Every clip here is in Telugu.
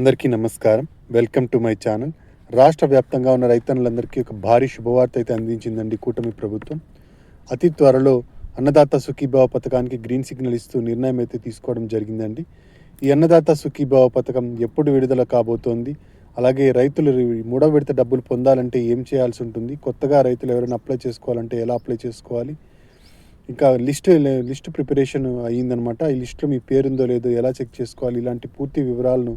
అందరికీ నమస్కారం. వెల్కమ్ టు మై ఛానల్ రాష్ట్ర వ్యాప్తంగా ఉన్న రైతన్నులందరికీ ఒక భారీ శుభవార్త అయితే అందించిందండి కూటమి ప్రభుత్వం. అతి త్వరలో అన్నదాత సుఖీభావ పథకానికి గ్రీన్ సిగ్నల్ ఇస్తూ నిర్ణయం అయితే తీసుకోవడం జరిగిందండి. ఈ అన్నదాత సుఖీభావ పథకం ఎప్పుడు విడుదల కాబోతోంది? అలాగే రైతులు మూడో విడత డబ్బులు పొందాలంటే ఏం చేయాల్సి ఉంటుంది? కొత్తగా రైతులు ఎవరైనా అప్లై చేసుకోవాలంటే ఎలా అప్లై చేసుకోవాలి? ఇంకా లిస్ట్ లిస్ట్ ప్రిపరేషన్ అయ్యిందనమాట ఈ లిస్ట్లో మీ పేరుందో లేదో ఎలా చెక్ చేసుకోవాలి? ఇలాంటి పూర్తి వివరాలను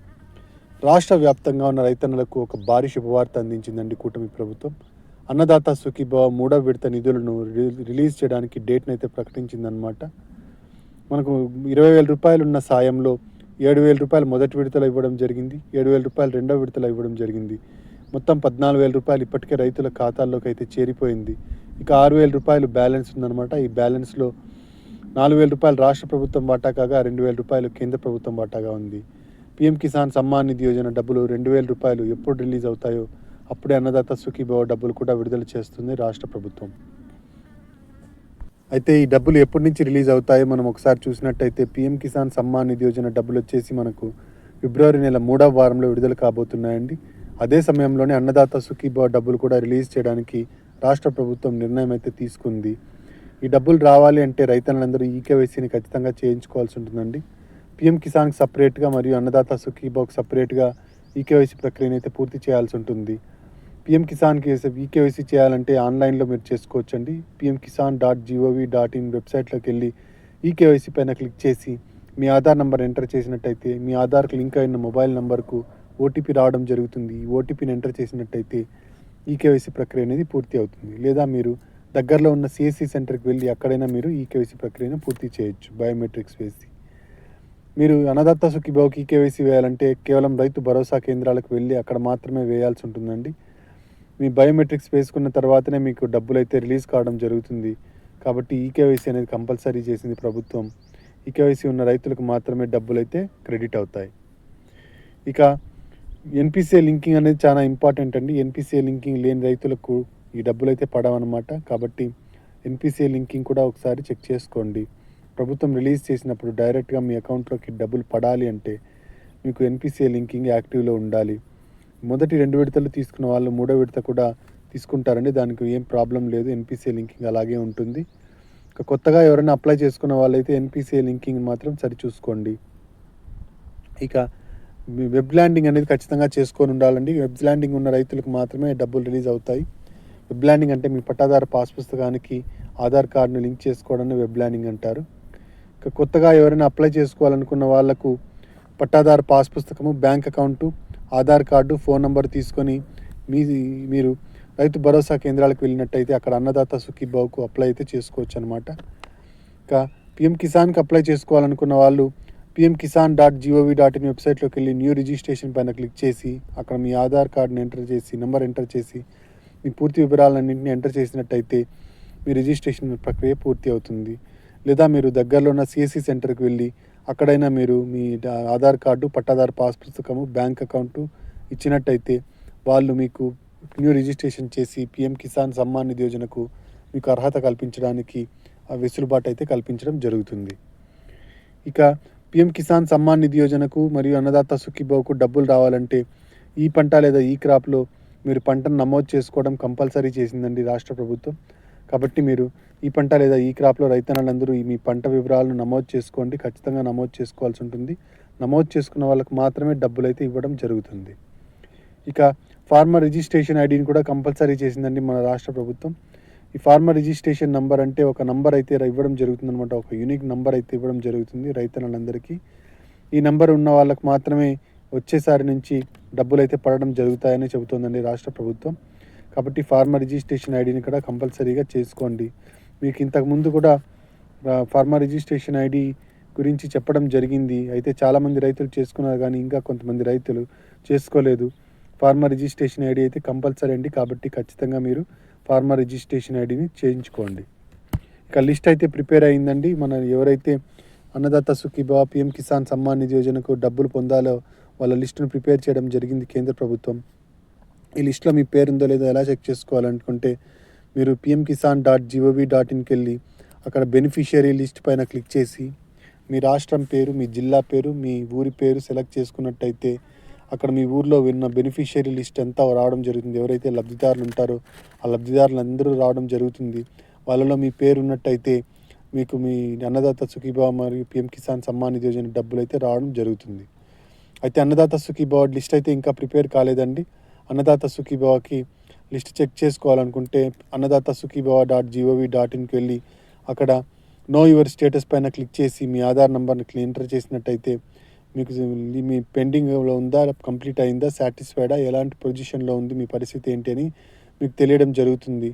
రాష్ట్ర వ్యాప్తంగా ఉన్న రైతన్నలకు ఒక భారీ శుభవార్త అందించిందండి కూటమి ప్రభుత్వం. అన్నదాత సుఖీభావ మూడో విడత నిధులను రి- రిలీజ్ చేయడానికి డేట్ను అయితే ప్రకటించిందనమాట మనకు ఇరవై వేల రూపాయలు ఉన్న సాయంలో ఏడు వేల రూపాయలు మొదటి విడతలో ఇవ్వడం జరిగింది ఏడు వేల రూపాయలు రెండవ విడతలో ఇవ్వడం జరిగింది. మొత్తం పద్నాలుగు వేల రూపాయలు ఇప్పటికే రైతుల ఖాతాల్లోకి అయితే చేరిపోయింది. ఇక ఆరు వేల రూపాయలు బ్యాలెన్స్ ఉందన్నమాట. ఈ బ్యాలెన్స్లో నాలుగు వేల రూపాయలు రాష్ట్ర ప్రభుత్వం వాటా కాగా రెండు వేల రూపాయలు కేంద్ర ప్రభుత్వం వాటాగా ఉంది. పీఎం కిసాన్ సమ్మాన్ నిధి యోజన డబ్బులు రెండు వేల రూపాయలు ఎప్పుడు రిలీజ్ అవుతాయో అప్పుడే అన్నదాత సుఖీభవ డబ్బులు కూడా విడుదల చేస్తుంది రాష్ట్ర ప్రభుత్వం. అయితే ఈ డబ్బులు ఎప్పటి నుంచి రిలీజ్ అవుతాయో మనం ఒకసారి చూసినట్టయితే పీఎం కిసాన్ సమ్మాన్ నిధి యోజన డబ్బులు వచ్చేసి మనకు ఫిబ్రవరి నెల మూడవ వారంలో విడుదల కాబోతున్నాయండి. అదే సమయంలోనే అన్నదాత సుఖీభవ డబ్బులు కూడా రిలీజ్ చేయడానికి రాష్ట్ర ప్రభుత్వం నిర్ణయం అయితే తీసుకుంది. ఈ డబ్బులు రావాలి అంటే రైతులందరూ ఈకేవైసీని ఖచ్చితంగా చేయించుకోవాల్సి ఉంటుందండి. పిఎం కిసాన్కి సపరేట్గా మరియు అన్నదాత సుఖీభావ్కి సపరేట్గా ఈకేవైసీ ప్రక్రియను అయితే పూర్తి చేయాల్సి ఉంటుంది. పీఎం కిసాన్కి ఈకేవైసీ చేయాలంటే ఆన్లైన్లో మీరు చేసుకోవచ్చండి. PM Kisan dot gov dot in వెబ్సైట్లోకి వెళ్ళి ఈకేవైసీ పైన క్లిక్ చేసి మీ ఆధార్ నెంబర్ ఎంటర్ చేసినట్టయితే మీ ఆధార్కి లింక్ అయిన మొబైల్ నెంబర్కు ఓటీపీ రావడం జరుగుతుంది. ఈ ఓటీపీని ఎంటర్ చేసినట్టయితే ఈకేవైసీ ప్రక్రియ అనేది పూర్తి అవుతుంది. లేదా మీరు దగ్గరలో ఉన్న సిఎస్సి సెంటర్కి వెళ్ళి అక్కడైనా మీరు ఈకేవైసీ ప్రక్రియను పూర్తి చేయొచ్చు. బయోమెట్రిక్స్ వేసి. మీరు అన్నదత్త సుఖీభావ్కి కేవైసీ వేయాలంటే కేవలం రైతు భరోసా కేంద్రాలకు వెళ్ళి అక్కడ మాత్రమే వేయాల్సి ఉంటుందండి. మీ బయోమెట్రిక్స్ వేసుకున్న తర్వాతనే మీకు డబ్బులు అయితే రిలీజ్ కావడం జరుగుతుంది. కాబట్టి ఈకేవైసీ అనేది కంపల్సరీ చేసింది ప్రభుత్వం. ఈకేవైసీ ఉన్న రైతులకు మాత్రమే డబ్బులు అయితే క్రెడిట్ అవుతాయి. ఇక ఎన్పిసిఏ లింకింగ్ అనేది చాలా ఇంపార్టెంట్ అండి. ఎన్పిసిఏ లింకింగ్ లేని రైతులకు ఈ డబ్బులు అయితే పడవన్నమాట. కాబట్టి ఎన్పిసిఏ లింకింగ్ కూడా ఒకసారి చెక్ చేసుకోండి. ప్రభుత్వం రిలీజ్ చేసినప్పుడు డైరెక్ట్గా మీ అకౌంట్లోకి డబ్బులు పడాలి అంటే మీకు ఎన్పిసిఐ లింకింగ్ యాక్టివ్లో ఉండాలి. మొదటి రెండు విడతలు తీసుకున్న వాళ్ళు మూడో విడత కూడా తీసుకుంటారండి దానికి ఏం ప్రాబ్లం లేదు. ఎన్పిసిఐ లింకింగ్ అలాగే ఉంటుంది. ఇంకా కొత్తగా ఎవరైనా అప్లై చేసుకున్న వాళ్ళైతే ఎన్పిసిఐ లింకింగ్ మాత్రం సరిచూసుకోండి. ఇక మీ వెబ్ ల్యాండింగ్ అనేది ఖచ్చితంగా చేసుకొని ఉండాలండి. వెబ్ ల్యాండింగ్ ఉన్న రైతులకు మాత్రమే డబ్బులు రిలీజ్ అవుతాయి. వెబ్ ల్యాండింగ్ అంటే మీ పట్టాదారు పాస్ పుస్తకానికి ఆధార్ కార్డును లింక్ చేసుకోవడాన్ని వెబ్ ల్యాండింగ్ అంటారు. ఇక కొత్తగా ఎవరైనా అప్లై చేసుకోవాలనుకున్న వాళ్ళకు పట్టాదారు పాస్ పుస్తకము bank account Aadhaar card phone number తీసుకొని మీ మీరు రైతు భరోసా కేంద్రాలకు వెళ్ళినట్టయితే అక్కడ అన్నదాత సుఖీభావ్కు అప్లై అయితే చేసుకోవచ్చు అనమాట ఇంకా పిఎం కిసాన్కి అప్లై చేసుకోవాలనుకున్న వాళ్ళు PM Kisan dot gov dot in వెబ్సైట్లోకి వెళ్ళి న్యూ రిజిస్ట్రేషన్ పైన క్లిక్ చేసి అక్కడ మీ ఆధార్ కార్డుని ఎంటర్ చేసి నెంబర్ ఎంటర్ చేసి మీ పూర్తి వివరాలన్నింటినీ ఎంటర్ చేసినట్టయితే మీ రిజిస్ట్రేషన్ ప్రక్రియ పూర్తి అవుతుంది. లేదా మీరు దగ్గరలో ఉన్న సిఎస్సి సెంటర్కి వెళ్ళి అక్కడైనా మీరు మీ ఆధార్ కార్డు పట్టాదారు పాస్ పుస్తకము బ్యాంక్ అకౌంటు ఇచ్చినట్టయితే వాళ్ళు మీకు న్యూ రిజిస్ట్రేషన్ చేసి పిఎం కిసాన్ సమ్మాన్ నిధి యోజనకు మీకు అర్హత కల్పించడానికి ఆ వెసులుబాటు అయితే కల్పించడం జరుగుతుంది. ఇక పిఎం కిసాన్ సమ్మాన్ నిధి యోజనకు మరియు అన్నదాత సుఖీభావ్కు డబ్బులు రావాలంటే ఈ పంట లేదా ఈ క్రాప్లో మీరు పంటను నమోదు చేసుకోవడం కంపల్సరీ చేసిందండి రాష్ట్ర ప్రభుత్వం. కాబట్టి మీరు ఈ పంట లేదా ఈ క్రాప్లో రైతన్నలందరూ మీ పంట వివరాలను నమోదు చేసుకోండి. ఖచ్చితంగా నమోదు చేసుకోవాల్సి ఉంటుంది. నమోదు చేసుకున్న వాళ్ళకు మాత్రమే డబ్బులు అయితే ఇవ్వడం జరుగుతుంది. ఇక ఫార్మర్ రిజిస్ట్రేషన్ ఐడిని కూడా కంపల్సరీ చేసిందండి మన రాష్ట్ర ప్రభుత్వం. ఈ ఫార్మర్ రిజిస్ట్రేషన్ నంబర్ అంటే ఒక నంబర్ అయితే ఇవ్వడం జరుగుతుంది అనమాట ఒక యూనిక్ నంబర్ అయితే ఇవ్వడం జరుగుతుంది రైతన్నలందరికీ. ఈ నంబర్ ఉన్న వాళ్ళకు మాత్రమే వచ్చేసారి నుంచి డబ్బులు అయితే పడడం జరుగుతాయని చెబుతోందండి రాష్ట్ర ప్రభుత్వం. కాబట్టి ఫార్మర్ రిజిస్ట్రేషన్ ఐడిని కూడా కంపల్సరీగా చేసుకోండి. మీకు ఇంతకు ముందు కూడా ఫార్మర్ రిజిస్ట్రేషన్ ఐడి గురించి చెప్పడం జరిగింది. అయితే చాలామంది రైతులు చేసుకున్నారు కానీ ఇంకా కొంతమంది రైతులు చేసుకోలేదు. ఫార్మర్ రిజిస్ట్రేషన్ ఐడి అయితే కంపల్సరీ అండి. కాబట్టి ఖచ్చితంగా మీరు ఫార్మర్ రిజిస్ట్రేషన్ ఐడిని చేయించుకోండి. ఇక లిస్ట్ అయితే ప్రిపేర్ అయిందండి. మన ఎవరైతే అన్నదాత సుఖీభావ పిఎం కిసాన్ సమ్మాన్ నిధి యోజనకు డబ్బులు పొందాలో వాళ్ళ లిస్టును ప్రిపేర్ చేయడం జరిగింది కేంద్ర ప్రభుత్వం. ఈ లిస్ట్లో మీ పేరు ఉందో లేదో ఎలా చెక్ చేసుకోవాలనుకుంటే మీరు PM Kisan dot gov dot ఇన్కి వెళ్ళి అక్కడ బెనిఫిషియరీ లిస్ట్ పైన క్లిక్ చేసి మీ రాష్ట్రం పేరు మీ జిల్లా పేరు మీ ఊరి పేరు సెలెక్ట్ చేసుకున్నట్టయితే అక్కడ మీ ఊర్లో విన్న బెనిఫిషియరీ లిస్ట్ అంతా రావడం జరుగుతుంది. ఎవరైతే లబ్ధిదారులు ఉంటారో ఆ లబ్ధిదారులు అందరూ రావడం జరుగుతుంది. వాళ్ళలో మీ పేరు ఉన్నట్టయితే మీకు మీ అన్నదాత సుఖీభావ మరియు పిఎం కిసాన్ సమ్మాన్ నిధి యోజన డబ్బులు అయితే రావడం జరుగుతుంది. అయితే అన్నదాత సుఖీభావ లిస్ట్ అయితే ఇంకా ప్రిపేర్ కాలేదండి. అన్నదాత సుఖీభావకి లిస్ట్ చెక్ చేసుకోవాలనుకుంటే Annadata Sukhibhava dot gov dot ఇన్కి వెళ్ళి అక్కడ నో యువర్ స్టేటస్ పైన క్లిక్ చేసి మీ ఆధార్ నెంబర్ని ఎంటర్ చేసినట్టయితే మీకు మీ పెండింగ్లో ఉందా కంప్లీట్ అయిందా సాటిస్ఫైడా ఎలాంటి పొజిషన్లో ఉంది మీ పరిస్థితి ఏంటి అని మీకు తెలియడం జరుగుతుంది.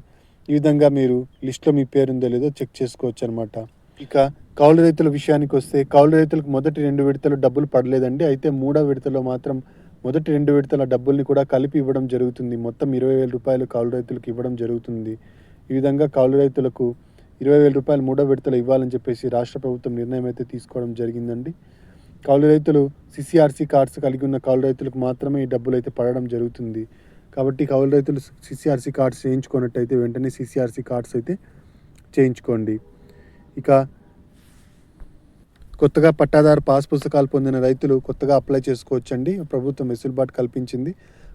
ఈ విధంగా మీరు లిస్ట్లో మీ పేరు ఉందో లేదో చెక్ చేసుకోవచ్చు అనమాట ఇక కౌలు రైతుల విషయానికి వస్తే కౌలు రైతులకు మొదటి రెండు విడతలు డబ్బులు పడలేదండి. అయితే మూడో విడతలో మాత్రం మొదటి రెండు విడతల డబ్బుల్ని కూడా కలిపి ఇవ్వడం జరుగుతుంది. మొత్తం ఇరవై వేల రూపాయలు కౌలు రైతులకు ఇవ్వడం జరుగుతుంది. ఈ విధంగా కౌలు రైతులకు ఇరవై వేల రూపాయలు మూడో విడతలు ఇవ్వాలని చెప్పేసి రాష్ట్ర ప్రభుత్వం నిర్ణయం అయితే తీసుకోవడం జరిగిందండి. కౌలు రైతులు సిసిఆర్సి కార్డ్స్ కలిగి ఉన్న కౌలు రైతులకు మాత్రమే ఈ డబ్బులు అయితే పడడం జరుగుతుంది. కాబట్టి కౌలు రైతులు సిసిఆర్సి కార్డ్స్ చేయించుకున్నట్టయితే వెంటనే సిసిఆర్సి కార్డ్స్ అయితే చేయించుకోండి. ఇక కొత్తగా పట్టాదారు పాస్ పుస్తకాలు పొందిన రైతులు కొత్తగా అప్లై చేసుకోవచ్చండి. ప్రభుత్వం వెసులుబాటు కల్పించింది.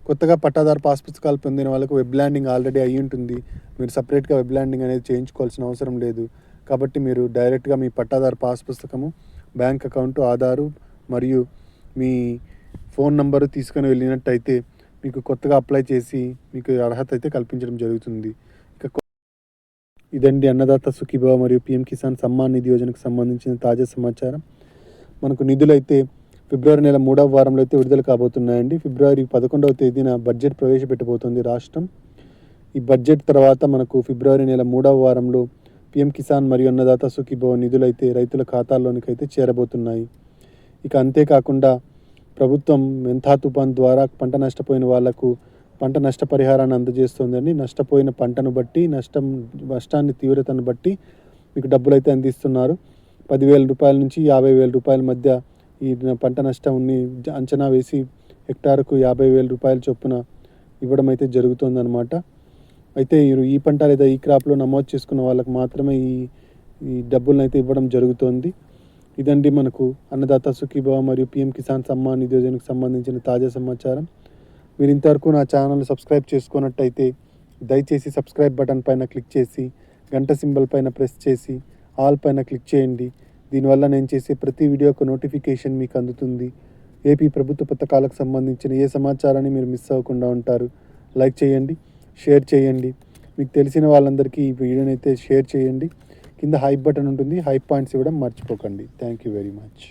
కొత్తగా పట్టాదారు పాస్ పుస్తకాలు పొందిన వాళ్ళకు వెబ్ ల్యాండింగ్ ఆల్రెడీ అయ్యి ఉంటుంది. మీరు సపరేట్గా వెబ్ ల్యాండింగ్ అనేది చేయించుకోవాల్సిన అవసరం లేదు. కాబట్టి మీరు డైరెక్ట్గా మీ పట్టాదారు పాస్ పుస్తకము బ్యాంక్ అకౌంట్ ఆధారు మరియు మీ ఫోన్ నంబరు తీసుకొని వెళ్ళినట్టయితే మీకు కొత్తగా అప్లై చేసి మీకు అర్హత అయితే కల్పించడం జరుగుతుంది. ఇదండి అన్నదాత సుఖీభావ మరియు పిఎం కిసాన్ సమ్మాన్ నిధి యోజనకు సంబంధించిన తాజా సమాచారం. మనకు నిధులు అయితే ఫిబ్రవరి నెల మూడవ వారంలో అయితే విడుదల కాబోతున్నాయండి. ఫిబ్రవరి పదకొండవ తేదీన బడ్జెట్ ప్రవేశపెట్టబోతోంది రాష్ట్రం. ఈ బడ్జెట్ తర్వాత మనకు ఫిబ్రవరి నెల మూడవ వారంలో పిఎం కిసాన్ మరియు అన్నదాత సుఖీభవ నిధులు అయితే రైతుల ఖాతాల్లోనికి అయితే చేరబోతున్నాయి. ఇక అంతేకాకుండా ప్రభుత్వం మెంథా తుఫాన్ ద్వారా పంట నష్టపోయిన వాళ్ళకు పంట నష్టపరిహారాన్ని అందజేస్తుందండి నష్టపోయిన పంటను బట్టి నష్టం నష్టాన్ని తీవ్రతను బట్టి మీకు డబ్బులు అయితే అందిస్తున్నారు. పదివేల రూపాయల నుంచి యాభై వేల రూపాయల మధ్య ఈ పంట నష్టాన్ని అంచనా వేసి హెక్టార్కు యాభై వేల రూపాయల చొప్పున ఇవ్వడం అయితే జరుగుతుందన్నమాట. అయితే ఈ- పంట లేదా ఈ క్రాప్లో నమోదు చేసుకున్న వాళ్ళకి మాత్రమే ఈ ఈ డబ్బులను అయితే ఇవ్వడం జరుగుతోంది. ఇదండి మనకు అన్నదాత సుఖీభవ మరియు పిఎం కిసాన్ సమ్మాన్ నిధి యోజనకు సంబంధించిన తాజా సమాచారం. మీరు ఇంతవరకు నా ఛానల్ సబ్స్క్రైబ్ చేసుకున్నట్టయితే దయచేసి సబ్స్క్రైబ్ బటన్ పైన క్లిక్ చేసి గంట సింబల్ పైన ప్రెస్ చేసి ఆల్ పైన క్లిక్ చేయండి. దీనివల్ల నేను చేసే ప్రతి వీడియోకు నోటిఫికేషన్ మీకు అందుతుంది. ఏపీ ప్రభుత్వ పథకాలకు సంబంధించిన ఏ సమాచారాన్ని మీరు మిస్ అవ్వకుండా ఉంటారు లైక్ చేయండి షేర్ చేయండి. మీకు తెలిసిన వాళ్ళందరికీ ఈ వీడియోని అయితే షేర్ చేయండి. కింద హైప్ బటన్ ఉంటుంది హైప్ పాయింట్స్ ఇవ్వడం మర్చిపోకండి. Thank you very much.